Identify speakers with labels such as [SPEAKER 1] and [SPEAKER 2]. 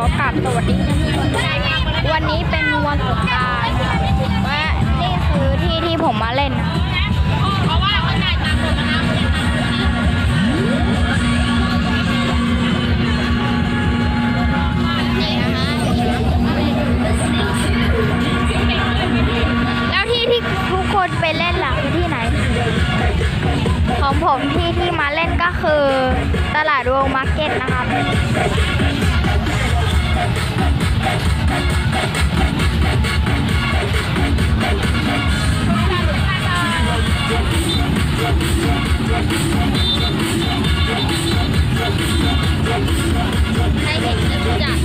[SPEAKER 1] อกราบสวัสดีวันนี้เป็นวันสงกรารและนี่คือที่ที่ผมมาเล่นนะ
[SPEAKER 2] เพราะว่าเขาจ่ายตังค์หมดแล้วนะ
[SPEAKER 1] นี่นะฮะแล้วที่ที่ทุกคนไปเล่นล่ะที่ไหน ของผมที่ที่มาเล่นก็คือตลาดวงมาร์เก็ตนะครับ ให้เห็นจะรู้จัก